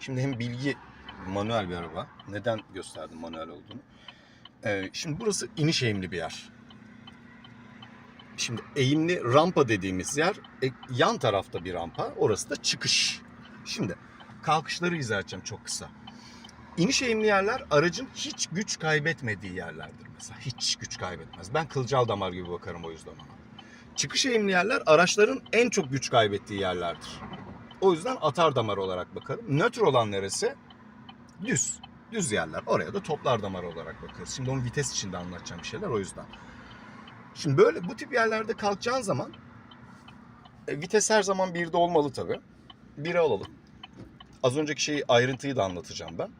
Şimdi hem bilgi manuel bir araba. Neden gösterdim manuel olduğunu? Ee, şimdi burası iniş eğimli bir yer. Şimdi eğimli rampa dediğimiz yer e, yan tarafta bir rampa. Orası da çıkış. Şimdi kalkışları izah edeceğim çok kısa. İniş eğimli yerler aracın hiç güç kaybetmediği yerlerdir mesela. Hiç güç kaybetmez. Ben kılcal damar gibi bakarım o yüzden ona. Çıkış eğimli yerler araçların en çok güç kaybettiği yerlerdir. O yüzden atar damar olarak bakarım. Nötr olan neresi? Düz. Düz yerler. Oraya da toplar damar olarak bakarız. Şimdi onun vites içinde anlatacağım şeyler o yüzden. Şimdi böyle bu tip yerlerde kalkacağın zaman e, vites her zaman birde olmalı tabii. Biri alalım. Az önceki şeyi ayrıntıyı da anlatacağım ben.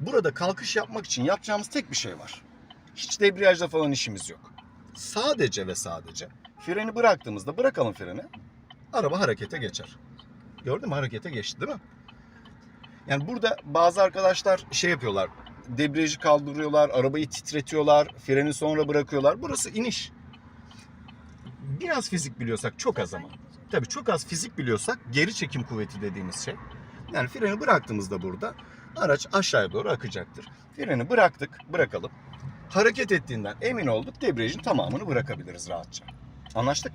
Burada kalkış yapmak için yapacağımız tek bir şey var. Hiç debriyajla falan işimiz yok. Sadece ve sadece freni bıraktığımızda bırakalım freni. Araba harekete geçer. Gördün mü harekete geçti değil mi? Yani burada bazı arkadaşlar şey yapıyorlar. Debriyajı kaldırıyorlar, arabayı titretiyorlar, freni sonra bırakıyorlar. Burası iniş. Biraz fizik biliyorsak çok az ama. Tabii çok az fizik biliyorsak geri çekim kuvveti dediğimiz şey. Yani freni bıraktığımızda burada araç aşağıya doğru akacaktır. Freni bıraktık, bırakalım. Hareket ettiğinden emin olduk debriyajın tamamını bırakabiliriz rahatça. Anlaştık?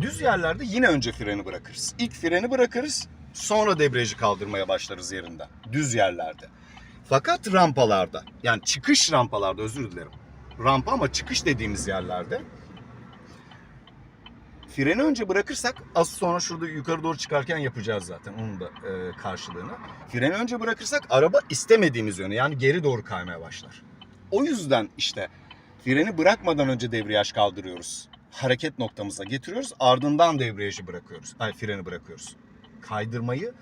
Düz yerlerde yine önce freni bırakırız. İlk freni bırakırız, sonra debriyajı kaldırmaya başlarız yerinden. Düz yerlerde. Fakat rampalarda, yani çıkış rampalarda özür dilerim. Rampa ama çıkış dediğimiz yerlerde freni önce bırakırsak az sonra şurada yukarı doğru çıkarken yapacağız zaten onun da e, karşılığını. Freni önce bırakırsak araba istemediğimiz yöne yani geri doğru kaymaya başlar. O yüzden işte freni bırakmadan önce debriyaj kaldırıyoruz. Hareket noktamıza getiriyoruz ardından debriyajı bırakıyoruz. Ay freni bırakıyoruz. Kaydırmayı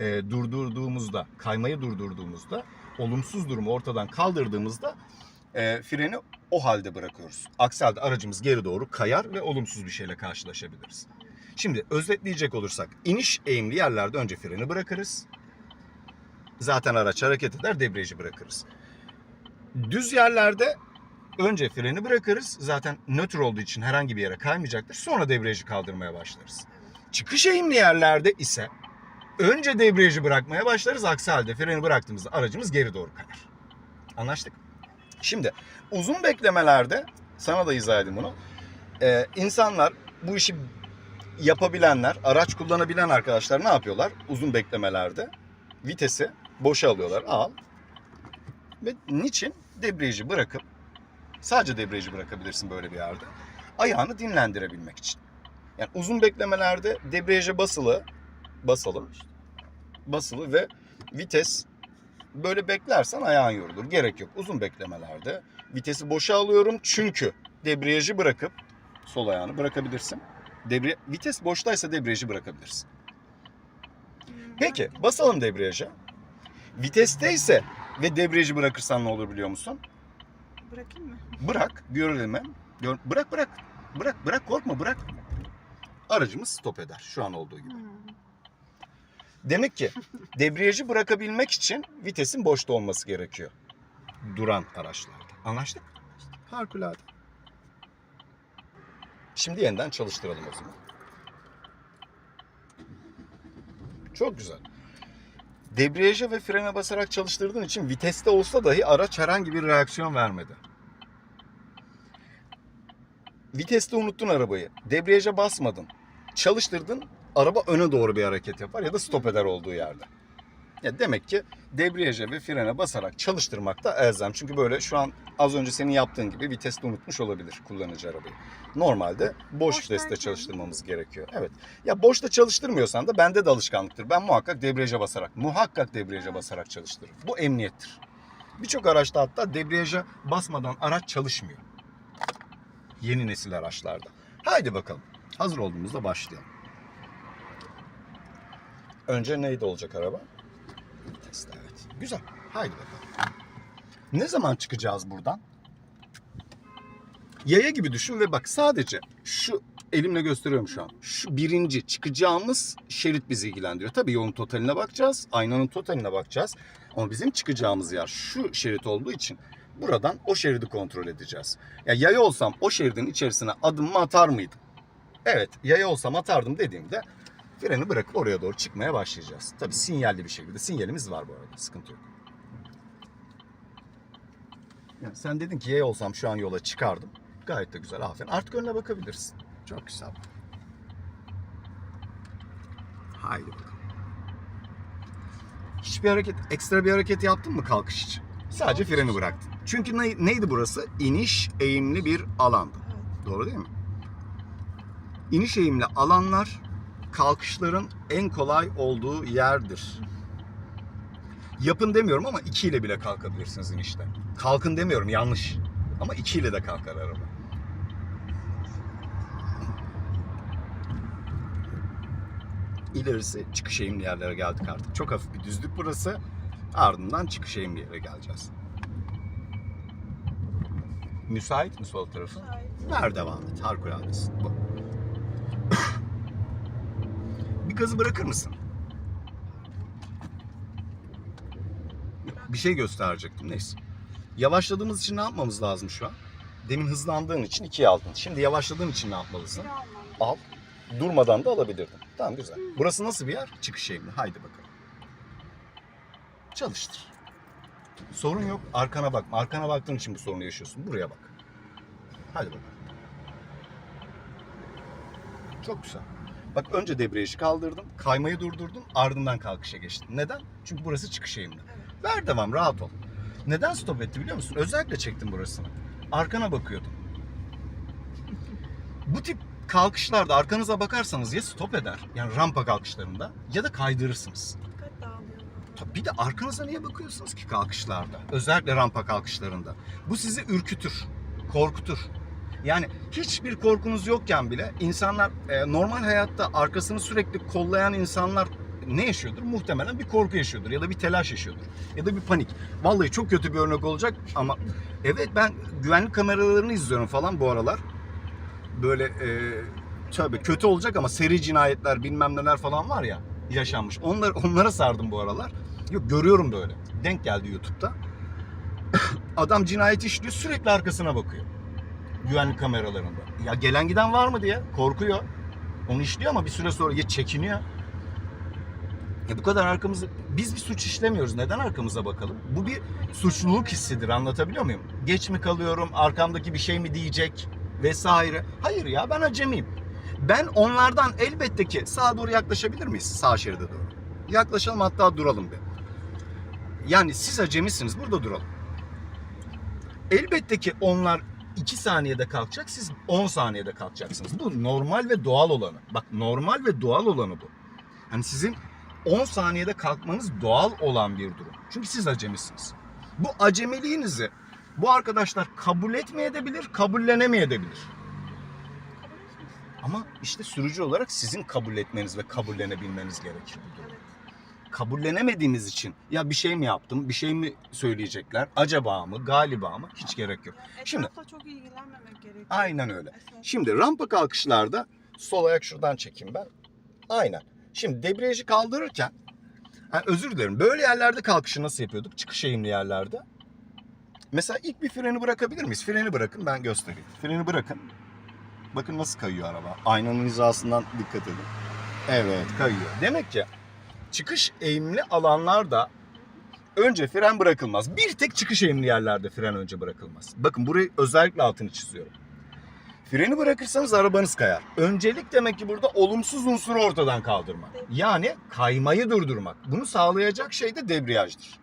e, durdurduğumuzda, kaymayı durdurduğumuzda, olumsuz durumu ortadan kaldırdığımızda e, freni o halde bırakıyoruz. Aksi halde aracımız geri doğru kayar ve olumsuz bir şeyle karşılaşabiliriz. Şimdi özetleyecek olursak iniş eğimli yerlerde önce freni bırakırız. Zaten araç hareket eder debriyajı bırakırız. Düz yerlerde önce freni bırakırız. Zaten nötr olduğu için herhangi bir yere kaymayacaktır. Sonra debriyajı kaldırmaya başlarız. Çıkış eğimli yerlerde ise önce debriyajı bırakmaya başlarız. Aksi halde freni bıraktığımızda aracımız geri doğru kayar. Anlaştık? Şimdi uzun beklemelerde sana da izah edeyim bunu. Ee, insanlar bu işi yapabilenler, araç kullanabilen arkadaşlar ne yapıyorlar? Uzun beklemelerde vitesi boşa alıyorlar. Al. Ve niçin? Debriyajı bırakıp sadece debriyajı bırakabilirsin böyle bir yerde. Ayağını dinlendirebilmek için. Yani uzun beklemelerde debriyaja basılı basalım. Basılı ve vites böyle beklersen ayağın yorulur. Gerek yok. Uzun beklemelerde vitesi boşa alıyorum çünkü debriyajı bırakıp sol ayağını bırakabilirsin. Debriy vites boştaysa debriyajı bırakabilirsin. Peki basalım debriyaja. Vitesteyse ve debriyajı bırakırsan ne olur biliyor musun? Bırakayım mı? Bırak, görelim mi? Gör, bırak bırak. Bırak bırak korkma bırak. Aracımız stop eder şu an olduğu gibi. Hmm. Demek ki debriyajı bırakabilmek için vitesin boşta olması gerekiyor. Duran araçlarda. Anlaştık? Harikulade. Şimdi yeniden çalıştıralım o zaman. Çok güzel. Debriyaja ve frene basarak çalıştırdığın için viteste olsa dahi araç herhangi bir reaksiyon vermedi. Viteste unuttun arabayı. Debriyaja basmadın. Çalıştırdın. Araba öne doğru bir hareket yapar ya da stop eder olduğu yerde. Ya demek ki debriyaja ve frene basarak çalıştırmak da elzem. Çünkü böyle şu an az önce senin yaptığın gibi viteste unutmuş olabilir kullanıcı arabayı. Normalde boş Boştayken- viteste çalıştırmamız gerekiyor. Evet. Ya boşta çalıştırmıyorsan da bende de alışkanlıktır. Ben muhakkak debriyaja basarak, muhakkak debriyaja basarak çalıştırırım. Bu emniyettir. Birçok araçta hatta debriyaja basmadan araç çalışmıyor. Yeni nesil araçlarda. Haydi bakalım. Hazır olduğumuzda başlayalım. Önce neydi olacak araba? Vites, evet. Güzel. Haydi bakalım. Ne zaman çıkacağız buradan? Yaya gibi düşün ve bak sadece şu elimle gösteriyorum şu an. Şu birinci çıkacağımız şerit bizi ilgilendiriyor. Tabii yolun totaline bakacağız. Aynanın totaline bakacağız. Ama bizim çıkacağımız yer şu şerit olduğu için buradan o şeridi kontrol edeceğiz. Ya yaya olsam o şeridin içerisine adım mı atar mıydım? Evet yaya olsam atardım dediğimde Freni bırakıp oraya doğru çıkmaya başlayacağız. Tabii sinyalli bir şekilde. Sinyalimiz var bu arada. Sıkıntı yok. Yani sen dedin ki ye olsam şu an yola çıkardım. Gayet de güzel. Aferin. Artık önüne bakabilirsin. Çok güzel. Haydi bakalım. Hiçbir hareket, ekstra bir hareket yaptın mı kalkış için? Sadece freni bıraktın. Çünkü ne- neydi burası? İniş eğimli bir alandı. Doğru değil mi? İniş eğimli alanlar kalkışların en kolay olduğu yerdir. Yapın demiyorum ama iki ile bile kalkabilirsiniz inişte. Kalkın demiyorum yanlış. Ama iki ile de kalkar araba. İlerisi çıkış eğimli yerlere geldik artık. Çok hafif bir düzlük burası. Ardından çıkış eğimli yere geleceğiz. Müsait mi sol tarafı? Şahit. Ver devam et. Harikuladesin. Bu. Bir gazı bırakır mısın? Bir şey gösterecektim neyse. Yavaşladığımız için ne yapmamız lazım şu an? Demin hızlandığın için ikiye aldın. Şimdi yavaşladığın için ne yapmalısın? Al. Durmadan da alabilirdin. Tamam güzel. Burası nasıl bir yer? Çıkış eğimli. Haydi bakalım. Çalıştır. Sorun yok. Arkana bakma. Arkana baktığın için bu sorunu yaşıyorsun. Buraya bak. Hadi bakalım. Çok güzel. Bak önce debriyajı kaldırdım. Kaymayı durdurdum. Ardından kalkışa geçtim. Neden? Çünkü burası çıkış eğimli. Evet. Ver devam rahat ol. Neden stop etti biliyor musun? Özellikle çektim burasını. Arkana bakıyordum. Bu tip kalkışlarda arkanıza bakarsanız ya stop eder yani rampa kalkışlarında ya da kaydırırsınız. Tabii bir de arkanıza niye bakıyorsunuz ki kalkışlarda? Özellikle rampa kalkışlarında. Bu sizi ürkütür, korkutur. Yani hiçbir korkunuz yokken bile insanlar e, normal hayatta arkasını sürekli kollayan insanlar ne yaşıyordur? Muhtemelen bir korku yaşıyordur ya da bir telaş yaşıyordur ya da bir panik. Vallahi çok kötü bir örnek olacak ama evet ben güvenlik kameralarını izliyorum falan bu aralar. Böyle e, tövbe kötü olacak ama seri cinayetler bilmem neler falan var ya yaşanmış. Onlar, onlara sardım bu aralar. Yok görüyorum böyle. Denk geldi YouTube'da. Adam cinayet işliyor sürekli arkasına bakıyor. Güvenlik kameralarında. Ya gelen giden var mı diye korkuyor. Onu işliyor ama bir süre sonra ya çekiniyor. Ya bu kadar arkamızı biz bir suç işlemiyoruz. Neden arkamıza bakalım? Bu bir suçluluk hissidir. Anlatabiliyor muyum? Geç mi kalıyorum? Arkamdaki bir şey mi diyecek? Vesaire. Hayır ya ben acemiyim. Ben onlardan elbette ki sağa doğru yaklaşabilir miyiz? Sağ şeride doğru. Yaklaşalım hatta duralım bir. Yani siz acemisiniz burada duralım. Elbette ki onlar 2 saniyede kalkacak siz 10 saniyede kalkacaksınız. Bu normal ve doğal olanı. Bak normal ve doğal olanı bu. Hani sizin 10 saniyede kalkmanız doğal olan bir durum. Çünkü siz acemisiniz. Bu acemiliğinizi bu arkadaşlar kabul etmeyebilir, kabullenemeyebilir. Ama işte sürücü olarak sizin kabul etmeniz ve kabullenebilmeniz gerekir bu durum. Evet. Kabullenemediğiniz için ya bir şey mi yaptım, bir şey mi söyleyecekler, acaba mı, galiba mı hiç gerek yok. Şimdi- Etrafla çok ilgilenmemek gerekiyor. Aynen öyle. Esas. Şimdi rampa kalkışlarda sol ayak şuradan çekeyim ben. Aynen. Şimdi debriyajı kaldırırken ha, özür dilerim. Böyle yerlerde kalkışı nasıl yapıyorduk? Çıkış eğimli yerlerde. Mesela ilk bir freni bırakabilir miyiz? Freni bırakın ben göstereyim. Freni bırakın. Bakın nasıl kayıyor araba. Aynanın hizasından dikkat edin. Evet kayıyor. Demek ki çıkış eğimli alanlarda önce fren bırakılmaz. Bir tek çıkış eğimli yerlerde fren önce bırakılmaz. Bakın burayı özellikle altını çiziyorum. Freni bırakırsanız arabanız kayar. Öncelik demek ki burada olumsuz unsuru ortadan kaldırmak. Yani kaymayı durdurmak. Bunu sağlayacak şey de debriyajdır.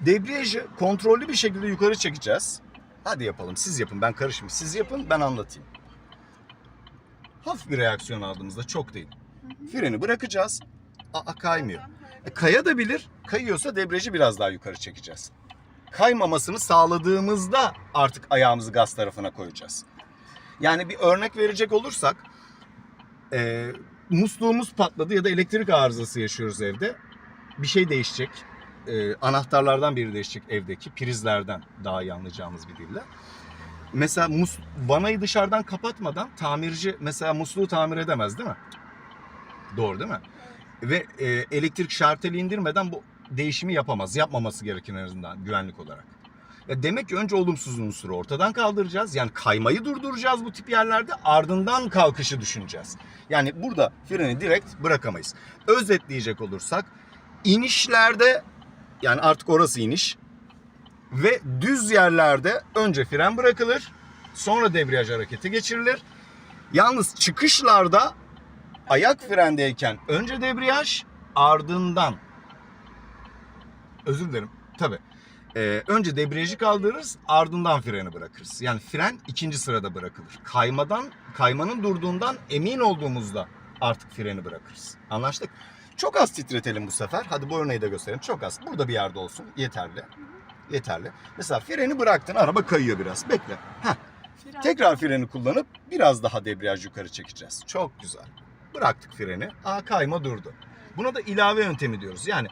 Debriyajı kontrollü bir şekilde yukarı çekeceğiz. Hadi yapalım. Siz yapın. Ben karışmayayım. Siz yapın. Ben anlatayım. Hafif bir reaksiyon aldığımızda çok değil. Freni bırakacağız. Aa kaymıyor. E, kaya da bilir. Kayıyorsa debriyajı biraz daha yukarı çekeceğiz. Kaymamasını sağladığımızda artık ayağımızı gaz tarafına koyacağız. Yani bir örnek verecek olursak e, musluğumuz patladı ya da elektrik arızası yaşıyoruz evde. Bir şey değişecek. E, anahtarlardan biri değişecek evdeki. Prizlerden daha iyi anlayacağımız bir dille. Mesela mus, vanayı dışarıdan kapatmadan tamirci mesela musluğu tamir edemez değil mi? Doğru değil mi? Ve e, elektrik şarteli indirmeden bu değişimi yapamaz. Yapmaması gerekir en azından güvenlik olarak. E demek ki önce olumsuz unsuru ortadan kaldıracağız. Yani kaymayı durduracağız bu tip yerlerde. Ardından kalkışı düşüneceğiz. Yani burada freni direkt bırakamayız. Özetleyecek olursak inişlerde yani artık orası iniş ve düz yerlerde önce fren bırakılır. Sonra debriyaj hareketi geçirilir. Yalnız çıkışlarda ayak frendeyken önce debriyaj ardından özür dilerim tabi önce debriyajı kaldırırız ardından freni bırakırız. Yani fren ikinci sırada bırakılır. Kaymadan kaymanın durduğundan emin olduğumuzda artık freni bırakırız. Anlaştık? Çok az titretelim bu sefer. Hadi bu örneği de gösterelim. Çok az. Burada bir yerde olsun. Yeterli. Yeterli. Mesela freni bıraktın. Araba kayıyor biraz. Bekle. Heh. Tekrar freni kullanıp biraz daha debriyaj yukarı çekeceğiz. Çok güzel. Bıraktık freni. Aa kayma durdu. Buna da ilave yöntemi diyoruz. Yani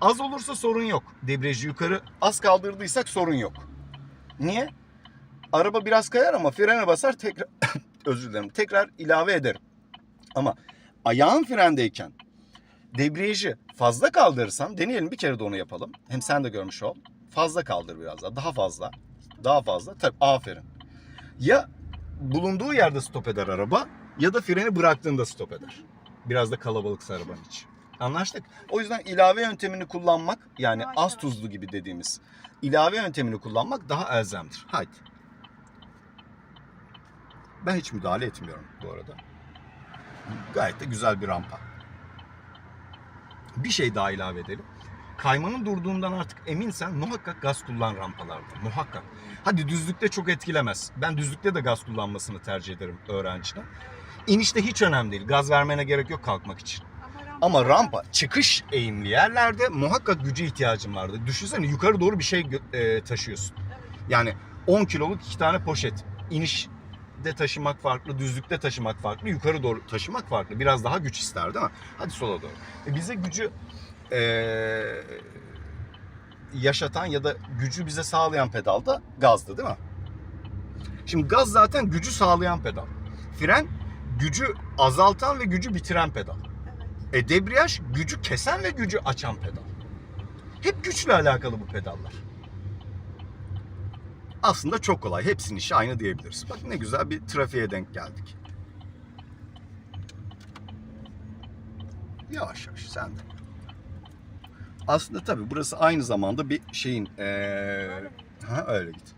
az olursa sorun yok. Debriyajı yukarı az kaldırdıysak sorun yok. Niye? Araba biraz kayar ama frene basar tekrar özür dilerim. Tekrar ilave ederim. Ama ayağın frendeyken debriyajı fazla kaldırırsan deneyelim bir kere de onu yapalım. Hem sen de görmüş ol. Fazla kaldır biraz daha. Daha fazla. Daha fazla. Tabii aferin ya bulunduğu yerde stop eder araba ya da freni bıraktığında stop eder. Biraz da kalabalıksa arabanın içi. Anlaştık. O yüzden ilave yöntemini kullanmak yani Yavaş az yavaş. tuzlu gibi dediğimiz ilave yöntemini kullanmak daha elzemdir. Haydi. Ben hiç müdahale etmiyorum bu arada. Gayet de güzel bir rampa. Bir şey daha ilave edelim. Kaymanın durduğundan artık eminsen muhakkak gaz kullan rampalarda. Muhakkak. Hadi düzlükte çok etkilemez. Ben düzlükte de gaz kullanmasını tercih ederim öğrenciden. İnişte hiç önemli değil. Gaz vermene gerek yok kalkmak için. Ama rampa. Çıkış eğimli yerlerde muhakkak güce ihtiyacın vardı. Düşünsene yukarı doğru bir şey e, taşıyorsun. Yani 10 kiloluk iki tane poşet. İnişte taşımak farklı, düzlükte taşımak farklı, yukarı doğru taşımak farklı. Biraz daha güç ister değil mi? Hadi sola doğru. E bize gücü e, yaşatan ya da gücü bize sağlayan pedal da gazdı değil mi? Şimdi gaz zaten gücü sağlayan pedal. Fren gücü azaltan ve gücü bitiren pedal. Evet. E debriyaj gücü kesen ve gücü açan pedal. Hep güçle alakalı bu pedallar. Aslında çok kolay. Hepsinin işi aynı diyebiliriz. Bak ne güzel bir trafiğe denk geldik. Yavaş yavaş sen de. Aslında tabii burası aynı zamanda bir şeyin ee, ha öyle git.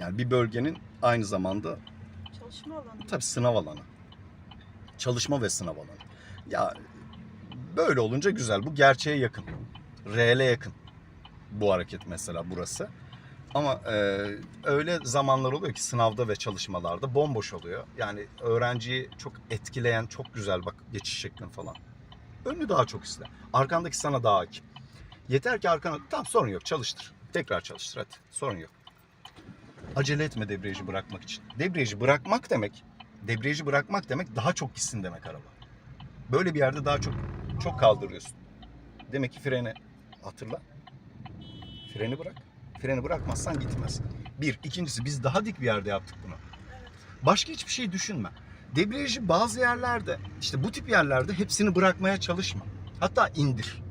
Yani bir bölgenin aynı zamanda Çalışma alanı. Tabii sınav alanı. Çalışma ve sınav alanı. Ya böyle olunca güzel. Bu gerçeğe yakın. Reale yakın. Bu hareket mesela burası. Ama e, öyle zamanlar oluyor ki sınavda ve çalışmalarda bomboş oluyor. Yani öğrenciyi çok etkileyen çok güzel bak geçiş şeklin falan. Önünü daha çok izle. Arkandaki sana daha hakim. Yeter ki arkana... Tamam sorun yok çalıştır. Tekrar çalıştır hadi. Sorun yok. Acele etme debriyajı bırakmak için. Debriyajı bırakmak demek, debriyajı bırakmak demek daha çok gitsin demek araba. Böyle bir yerde daha çok çok kaldırıyorsun. Demek ki freni hatırla. Freni bırak. Freni bırakmazsan gitmez. Bir. ikincisi biz daha dik bir yerde yaptık bunu. Başka hiçbir şey düşünme. Debriyajı bazı yerlerde, işte bu tip yerlerde hepsini bırakmaya çalışma. Hatta indir.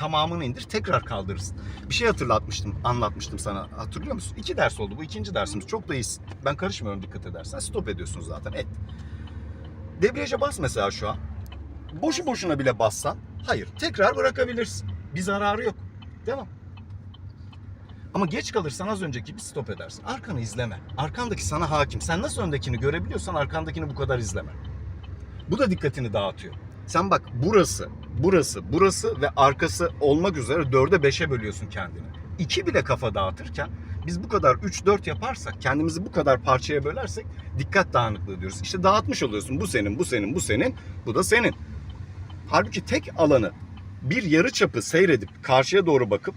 Tamamını indir, tekrar kaldırırsın. Bir şey hatırlatmıştım, anlatmıştım sana. Hatırlıyor musun? İki ders oldu. Bu ikinci dersimiz. Çok da iyisin. Ben karışmıyorum dikkat edersen. Stop ediyorsun zaten. Et. Debriyaja bas mesela şu an. Boşu boşuna bile bassan, hayır. Tekrar bırakabilirsin. Bir zararı yok. Devam. Ama geç kalırsan az önceki gibi stop edersin. Arkanı izleme. Arkandaki sana hakim. Sen nasıl öndekini görebiliyorsan arkandakini bu kadar izleme. Bu da dikkatini dağıtıyor. Sen bak burası, burası, burası ve arkası olmak üzere dörde beşe bölüyorsun kendini. İki bile kafa dağıtırken biz bu kadar 3-4 yaparsak, kendimizi bu kadar parçaya bölersek dikkat dağınıklığı diyoruz. İşte dağıtmış oluyorsun. Bu senin, bu senin, bu senin, bu da senin. Halbuki tek alanı bir yarı çapı seyredip karşıya doğru bakıp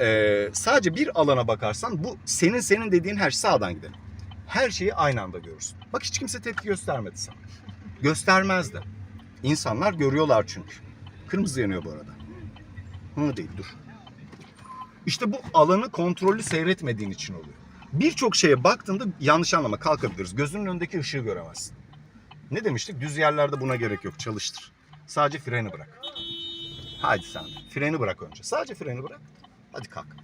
ee, sadece bir alana bakarsan bu senin senin dediğin her şey sağdan gidelim. Her şeyi aynı anda görürsün. Bak hiç kimse tepki göstermedi sana. Göstermez de. İnsanlar görüyorlar çünkü. Kırmızı yanıyor bu arada. Hı değil dur. İşte bu alanı kontrollü seyretmediğin için oluyor. Birçok şeye baktığında yanlış anlama kalkabiliriz. Gözünün önündeki ışığı göremezsin. Ne demiştik? Düz yerlerde buna gerek yok. Çalıştır. Sadece freni bırak. Haydi sen. Freni bırak önce. Sadece freni bırak. Hadi kalk.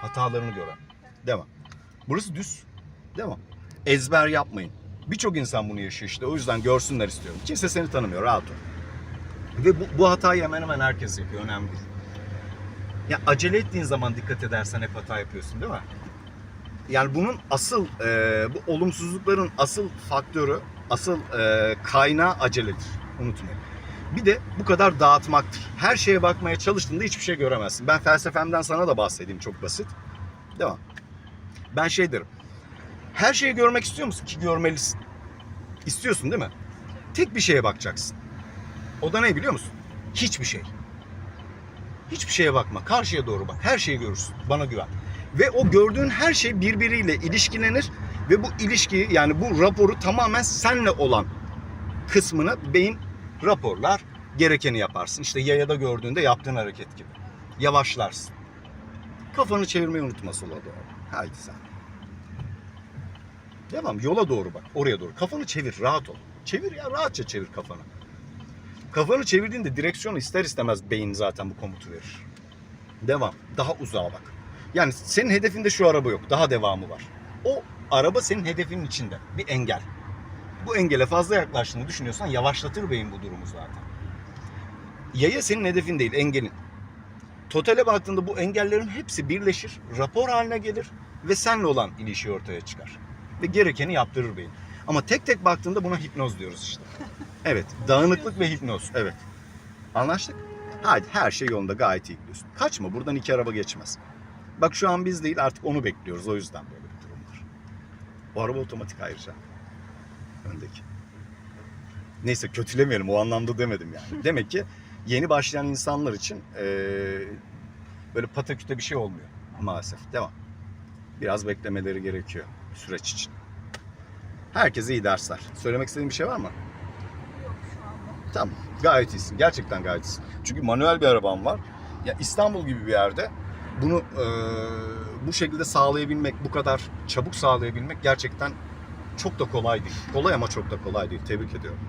Hatalarını gören. Devam. Burası düz. Devam. Ezber yapmayın. Birçok insan bunu yaşıyor işte. O yüzden görsünler istiyorum. Kimse seni tanımıyor. Rahat ol. Ve bu, bu hatayı hemen hemen herkes yapıyor. Önemli değil. Ya acele ettiğin zaman dikkat edersen hep hata yapıyorsun değil mi? Yani bunun asıl, e, bu olumsuzlukların asıl faktörü, asıl e, kaynağı aceledir. Unutmayın. Bir de bu kadar dağıtmaktır. Her şeye bakmaya çalıştığında hiçbir şey göremezsin. Ben felsefemden sana da bahsedeyim çok basit. Mi? Ben şey derim. Her şeyi görmek istiyor musun ki görmelisin. İstiyorsun değil mi? Tek bir şeye bakacaksın. O da ne biliyor musun? Hiçbir şey. Hiçbir şeye bakma. Karşıya doğru bak. Her şeyi görürsün. Bana güven. Ve o gördüğün her şey birbiriyle ilişkilenir ve bu ilişkiyi yani bu raporu tamamen senle olan kısmını beyin raporlar, gerekeni yaparsın. İşte yayada gördüğünde yaptığın hareket gibi. Yavaşlarsın. Kafanı çevirmeyi unutma sola doğru. Haydi sen. Devam. Yola doğru bak. Oraya doğru. Kafanı çevir. Rahat ol. Çevir ya. Rahatça çevir kafanı. Kafanı çevirdiğinde direksiyonu ister istemez beyin zaten bu komutu verir. Devam. Daha uzağa bak. Yani senin hedefinde şu araba yok. Daha devamı var. O araba senin hedefinin içinde. Bir engel. Bu engele fazla yaklaştığını düşünüyorsan yavaşlatır beyin bu durumu zaten. Yaya senin hedefin değil, engelin. Totale baktığında bu engellerin hepsi birleşir, rapor haline gelir ve seninle olan ilişki ortaya çıkar. Ve gerekeni yaptırır beyin. Ama tek tek baktığında buna hipnoz diyoruz işte. Evet, dağınıklık ve hipnoz. Evet. Anlaştık? Hadi her şey yolunda gayet iyi gidiyorsun. Kaçma buradan iki araba geçmez. Bak şu an biz değil artık onu bekliyoruz o yüzden böyle bir durum var. O araba otomatik ayrıca. Öndeki. Neyse kötülemeyelim o anlamda demedim yani. Demek ki yeni başlayan insanlar için eee, böyle pataküte bir şey olmuyor maalesef. Devam. Biraz beklemeleri gerekiyor süreç için. Herkese iyi dersler. Söylemek istediğin bir şey var mı? Tamam. Gayet iyisin. Gerçekten gayet iyisin. Çünkü manuel bir arabam var. Ya İstanbul gibi bir yerde bunu eee, bu şekilde sağlayabilmek, bu kadar çabuk sağlayabilmek gerçekten çok da kolay değil. Kolay ama çok da kolay değil. Tebrik ediyorum.